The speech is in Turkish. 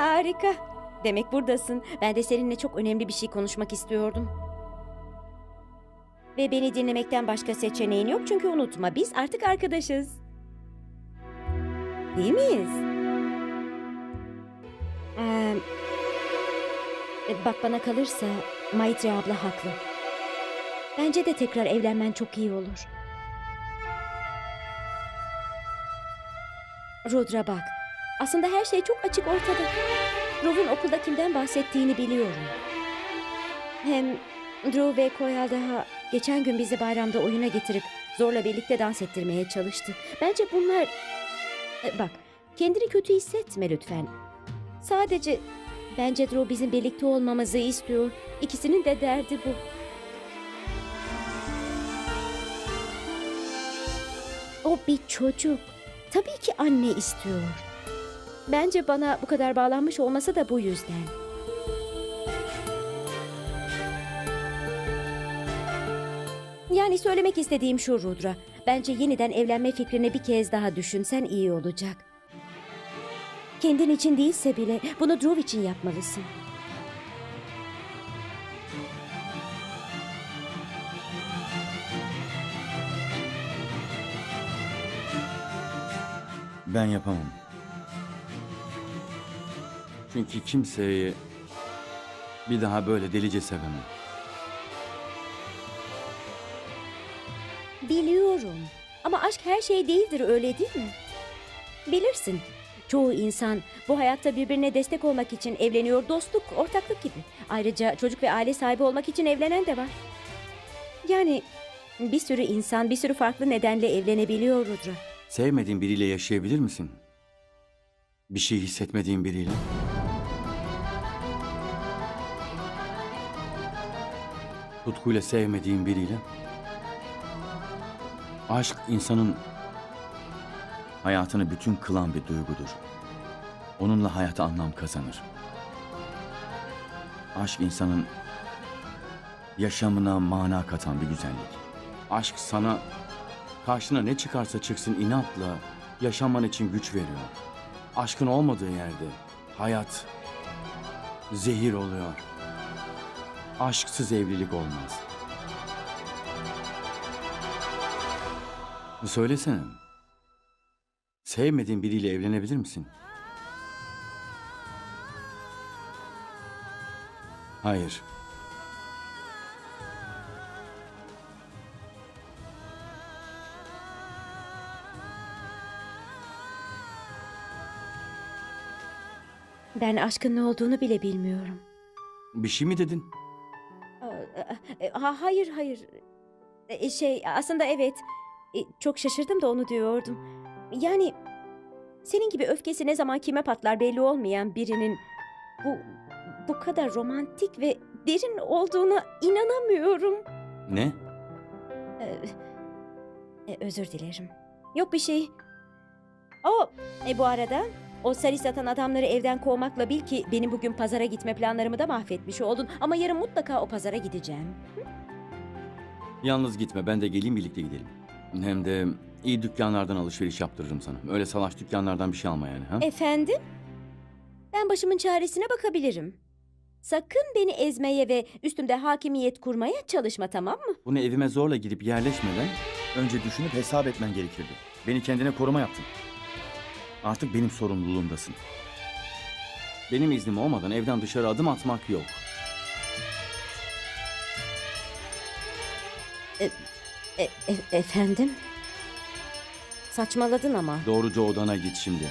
Harika. Demek buradasın. Ben de seninle çok önemli bir şey konuşmak istiyordum. Ve beni dinlemekten başka seçeneğin yok çünkü unutma biz artık arkadaşız. Değil miyiz? Ee, bak bana kalırsa Maitri abla haklı. Bence de tekrar evlenmen çok iyi olur. Rudra bak. Aslında her şey çok açık ortada. Drew'un okulda kimden bahsettiğini biliyorum. Hem Drew ve Koyal daha geçen gün bizi bayramda oyuna getirip zorla birlikte dans ettirmeye çalıştı. Bence bunlar... E, Bak, kendini kötü hissetme lütfen. Sadece bence Drew bizim birlikte olmamızı istiyor. İkisinin de derdi bu. O bir çocuk. Tabii ki anne istiyor. Bence bana bu kadar bağlanmış olması da bu yüzden. Yani söylemek istediğim şu Rudra. Bence yeniden evlenme fikrini bir kez daha düşünsen iyi olacak. Kendin için değilse bile bunu Drew için yapmalısın. Ben yapamam. Çünkü kimseyi bir daha böyle delice sevemem. Biliyorum. Ama aşk her şey değildir öyle değil mi? Bilirsin. Çoğu insan bu hayatta birbirine destek olmak için evleniyor. Dostluk, ortaklık gibi. Ayrıca çocuk ve aile sahibi olmak için evlenen de var. Yani bir sürü insan bir sürü farklı nedenle evlenebiliyor Rudra. Sevmediğin biriyle yaşayabilir misin? Bir şey hissetmediğin biriyle. Tutkuyla sevmediğin biriyle. Aşk insanın hayatını bütün kılan bir duygudur. Onunla hayata anlam kazanır. Aşk insanın yaşamına mana katan bir güzellik. Aşk sana karşına ne çıkarsa çıksın inatla yaşaman için güç veriyor. Aşkın olmadığı yerde hayat zehir oluyor. Aşksız evlilik olmaz. Söylesene. Sevmediğin biriyle evlenebilir misin? Hayır. Ben aşkın ne olduğunu bile bilmiyorum. Bir şey mi dedin? Aa, e, Ha, hayır hayır. E, Şey aslında evet. E, Çok şaşırdım da onu diyordum. Yani senin gibi öfkesi ne zaman kime patlar belli olmayan birinin bu bu kadar romantik ve derin olduğuna inanamıyorum. Ne? Ee, e, özür dilerim. Yok bir şey. O e, bu arada o sarı satan adamları evden kovmakla bil ki benim bugün pazara gitme planlarımı da mahvetmiş oldun. Ama yarın mutlaka o pazara gideceğim. Yalnız gitme ben de geleyim birlikte gidelim. Hem de iyi dükkanlardan alışveriş yaptırırım sana. Öyle salaş dükkanlardan bir şey alma yani ha? Efendim? Ben başımın çaresine bakabilirim. Sakın beni ezmeye ve üstümde hakimiyet kurmaya çalışma tamam mı? Bunu evime zorla gidip yerleşmeden önce düşünüp hesap etmen gerekirdi. Beni kendine koruma yaptın. Artık benim sorumluluğumdasın. Benim iznim olmadan evden dışarı adım atmak yok. E, e- efendim? Saçmaladın ama. Doğruca odana git şimdi.